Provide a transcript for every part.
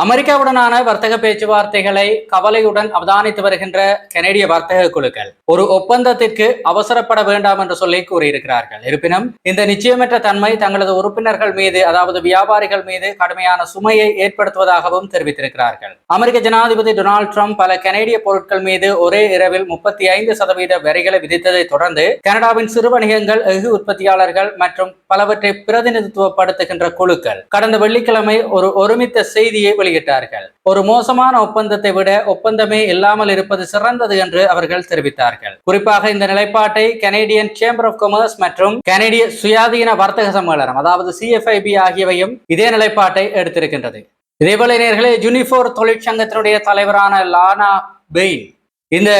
அமெரிக்காவுடனான வர்த்தக பேச்சுவார்த்தைகளை கவலையுடன் அவதானித்து வருகின்ற கனேடிய வர்த்தக குழுக்கள் ஒரு ஒப்பந்தத்திற்கு அவசரப்பட வேண்டாம் என்று சொல்லி கூறியிருக்கிறார்கள். இருப்பினும் இந்த நிச்சயமற்ற தன்மை தங்களது உறுப்பினர்கள் மீது அதாவது வியாபாரிகள் மீது கடுமையான சுமையை ஏற்படுத்துவதாகவும் தெரிவித்திருக்கிறார்கள். அமெரிக்க ஜனாதிபதி டொனால்ட் ட்ரம்ப் பல கனேடிய பொருட்கள் மீது ஒரே இரவில் முப்பத்தி ஐந்து சதவீத வரிகளை விதித்ததை தொடர்ந்து கனடாவின் சிறு வணிகங்கள் எஃகு உற்பத்தியாளர்கள் மற்றும் பலவற்றை பிரதிநிதித்துவப்படுத்துகின்ற குழுக்கள் கடந்த வெள்ளிக்கிழமை ஒரு ஒருமித்த செய்தியை வெளியிட்டார்கள். ஒரு மோசமான ஒப்பந்தத்தை விட ஒப்பந்தமே இல்லாமல் இருப்பது சிறந்தது என்று அவர்கள் தெரிவித்தார்கள். குறிப்பாக இந்த நிலைப்பாட்டை கனேடியன் சேம்பர் ஆஃப் கொமர்ஸ் மற்றும் கனேடிய சுயாதீன வர்த்தக சம்மேளனம் அதாவது சிஎஃப்ஐபி ஆகியவையும் இதே நிலைப்பாட்டை எடுத்திருக்கின்றது. இதேபோல நேர்களே ஜூனிஃபோர் தொழிற்சங்கத்தினுடைய தலைவரான லானா பெயின் இந்த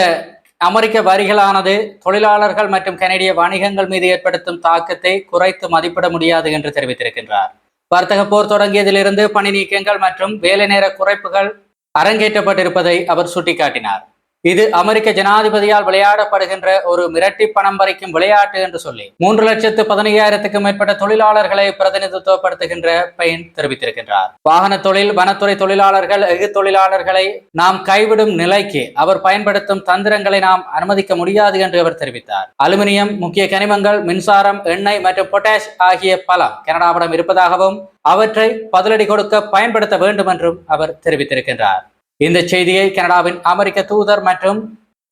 அமெரிக்க வரிகளானது தொழிலாளர்கள் மற்றும் கனேடிய வணிகங்கள் மீது ஏற்படுத்தும் தாக்கத்தை குறைத்து மதிப்பிட முடியாது என்று தெரிவித்திருக்கின்றார். வர்த்தக போர் தொடங்கியதிலிருந்து பணி நீக்கங்கள் மற்றும் வேலை நேர குறைப்புகள் அரங்கேற்றப்பட்டிருப்பதை அவர் சுட்டிக்காட்டினார். இது அமெரிக்க ஜனாதிபதியால் விளையாடப்படுகின்ற ஒரு மிரட்டி பணம் பறிக்கும் விளையாட்டு என்று சொல்லி மூன்று லட்சத்து பதினையாயிரத்துக்கும் மேற்பட்ட தொழிலாளர்களை பிரதிநிதித்துவப்படுத்துகின்ற பெயின் தெரிவித்திருக்கின்றார். வாகன தொழில் வனத்துறை தொழிலாளர்கள் எஃகு தொழிலாளர்களை நாம் கைவிடும் நிலைக்கு அவர் பயன்படுத்தும் தந்திரங்களை நாம் அனுமதிக்க முடியாது என்று அவர் தெரிவித்தார். அலுமினியம் முக்கிய கனிமங்கள் மின்சாரம் எண்ணெய் மற்றும் பொட்டாஷ் ஆகிய பலம் கனடாவிடம் இருப்பதாகவும் அவற்றை பதிலடி கொடுக்க பயன்படுத்த வேண்டும் என்றும் அவர் தெரிவித்திருக்கின்றார். இந்த செய்தியை கனடாவின் அமெரிக்க தூதர் மற்றும்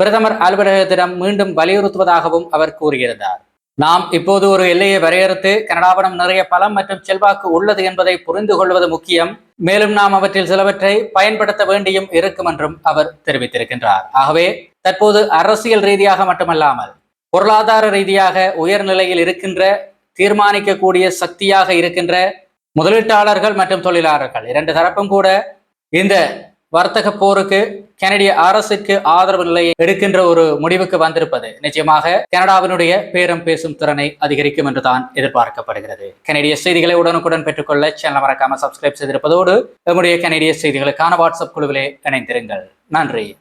பிரதமர் அலுவலகத்திடம் மீண்டும் வலியுறுத்துவதாகவும் அவர் கூறியிருந்தார். நாம் இப்போது ஒரு எல்லையை வரையறுத்து கனடாவிடம் நிறைய பலம் மற்றும் செல்வாக்கு உள்ளது என்பதை புரிந்து கொள்வது முக்கியம். மேலும் நாம் அவற்றில் சிலவற்றை பயன்படுத்த வேண்டியும் இருக்கும் என்றும் அவர் தெரிவித்திருக்கின்றார். ஆகவே தற்போது அரசியல் ரீதியாக மட்டுமல்லாமல் பொருளாதார ரீதியாக உயர்நிலையில் இருக்கின்ற தீர்மானிக்கக்கூடிய சக்தியாக இருக்கின்ற முதலீட்டாளர்கள் மற்றும் தொழிலாளர்கள் இரண்டு தரப்பும் கூட இந்த வர்த்தக போருக்கு கனடிய அரசுக்கு ஆதரவு நிலையை எடுக்கின்ற ஒரு முடிவுக்கு வந்திருப்பது நிச்சயமாக கனடாவினுடைய பேரம் பேசும் திறனை அதிகரிக்கும் என்றுதான் எதிர்பார்க்கப்படுகிறது. கனடிய செய்திகளை உடனுக்குடன் பெற்றுக்கொள்ள சேனல் மறக்காம சப்ஸ்கிரைப் செய்திருப்பதோடு நம்முடைய கனடிய செய்திகளுக்கான வாட்ஸ்அப் குழுவிலே இணைந்திருங்கள். நன்றி.